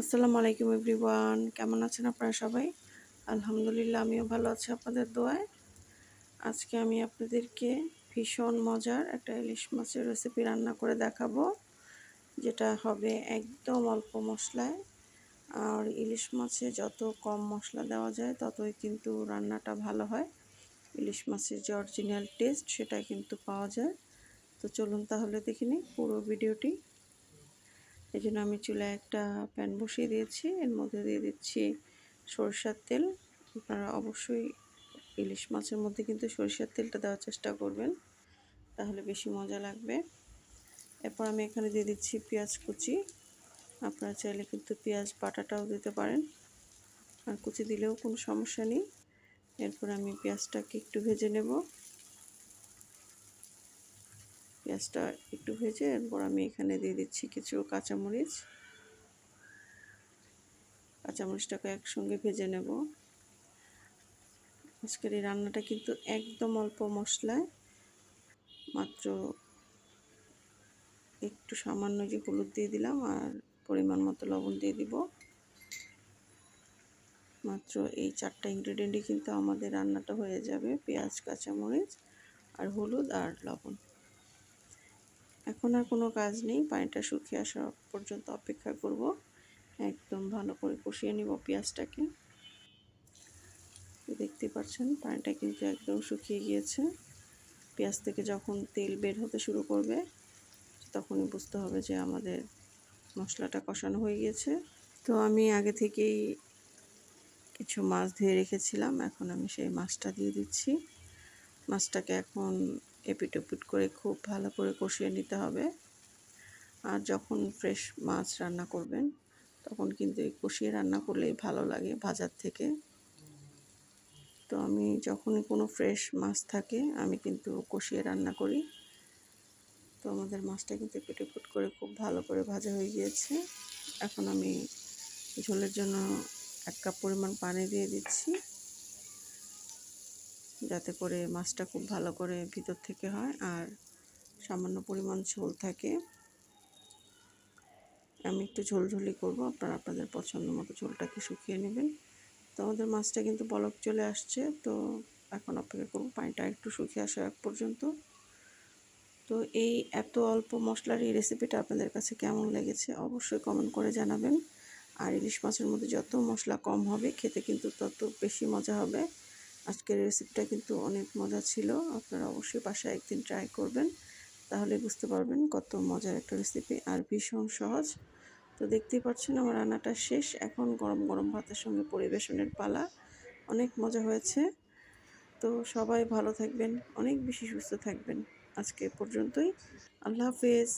আসসালামু আলাইকুম এভরিওয়ান। কেমন আছেন আপনারা সবাই? আলহামদুলিল্লাহ, আমিও ভালো আছি আপনাদের দোয়ায়। আজকে আমি আপনাদেরকে ভীষণ মজার একটা ইলিশ মাছের রেসিপি রান্না করে দেখাবো, যেটা হবে একদম অল্প মশলায়। আর ইলিশ মাছে যত কম মশলা দেওয়া যায়, ততই কিন্তু রান্নাটা ভালো হয়। ইলিশ মাছের যে অরিজিনাল টেস্ট সেটা কিন্তু পাওয়া যায়। তো চলুন তাহলে দেখে নিই পুরো ভিডিওটি। এই জন্য আমি চুলায় একটা প্যান বসিয়ে দিয়েছি। এর মধ্যে দিয়ে দিচ্ছি সরষার তেল। আপনারা অবশ্যই ইলিশ মাছের মধ্যে কিন্তু সরিষার তেলটা দেওয়ার চেষ্টা করবেন, তাহলে বেশি মজা লাগবে। এরপর আমি এখানে দিয়ে দিচ্ছি পেঁয়াজ কুচি। আপনারা চাইলে কিন্তু পেঁয়াজ বাটাটাও দিতে পারেন, আর কুচি দিলেও কোনো সমস্যা নেই। এরপর আমি পেঁয়াজটাকে একটু ভেজে নেব। পেঁয়াজটা একটু ভেজে এরপর আমি এখানে দিয়ে দিচ্ছি কিছু কাঁচামরিচ। কাঁচামরিচটাকে একসঙ্গে ভেজে নেব। আজকের এই রান্নাটা কিন্তু একদম অল্প মশলায় মাত্র একটু সামান্য যে হলুদ দিয়ে দিলাম আর পরিমাণ মতো লবণ দিয়ে দিব। মাত্র এই চারটা ইনগ্রেডিয়েন্টই কিন্তু আমাদের রান্নাটা হয়ে যাবে, পেঁয়াজ, কাঁচামরিচ আর হলুদ আর লবণ। এখন আর কোনো কাজ নেই। পানিটা শুকিয়ে আসা পর্যন্ত অপেক্ষা করব। একদম ভালো করে কষিয়ে নিব পেঁয়াজটাকে। দেখতে পাচ্ছেন, পানিটা কিন্তু একদম শুকিয়ে গিয়েছে। পেঁয়াজ থেকে যখন তেল বের হতে শুরু করবে, তখনই বুঝতে হবে যে আমাদের মশলাটা কষানো হয়ে গিয়েছে। তো আমি আগে থেকেই কিছু মাছ ধুয়ে রেখেছিলাম, এখন আমি সেই মাছটা দিয়ে দিচ্ছি। মাছটাকে এখন এপিট ওপিট করে খুব ভালো করে কষিয়ে নিতে হবে। আর যখন ফ্রেশ মাছ রান্না করবেন, তখন কিন্তু এই কষিয়ে রান্না করলেই ভালো লাগে ভাজার থেকে। তো আমি যখনই কোনো ফ্রেশ মাছ থাকে, আমি কিন্তু কষিয়ে রান্না করি। তো আমাদের মাছটা কিন্তু পেটে ফুট করে খুব ভালো করে ভাজা হয়ে গিয়েছে। এখন আমি ঝোলের জন্য এক কাপ পরিমাণ পানি দিয়ে দিচ্ছি। যাতে করে মাছটা খুব ভালো করে ভিতর থেকে হয় আর সামান্য পরিমাণ ঝোল থাকে। আমি একটু ঝোলঝোলি করব, আপনারা আপনাদের পছন্দ মতো ঝোলটাকে শুকিয়ে নেবেন। তো আমাদের মাছটা কিন্তু বলক চলে আসছে, তো এখন অপেক্ষা করব পানিটা একটু শুকিয়ে আসা এক পর্যন্ত। তো এই এত অল্প মশলার এই রেসিপিটা আপনাদের কাছে কেমন লেগেছে অবশ্যই কমেন্ট করে জানাবেন। আর ইলিশ মাছের মধ্যে যত মশলা কম হবে, খেতে কিন্তু তত বেশি মজা হবে। আজকের রেসিপিটা কিন্তু অনেক মজা ছিল। আপনারা অবশ্যই বাসায় একদিন ট্রাই করবেন, তাহলে বুঝতে পারবেন কত মজার একটা রেসিপি আর ভীষণ সহজ। তো দেখতেই পাচ্ছেন আমার রান্নাটা শেষ। এখন গরম গরম ভাতের সঙ্গে পরিবেশনের পালা। অনেক মজা হয়েছে। তো সবাই ভালো থাকবেন, অনেক বেশি সুস্থ থাকবেন। আজকে পর্যন্তই। আল্লাহ হাফেজ।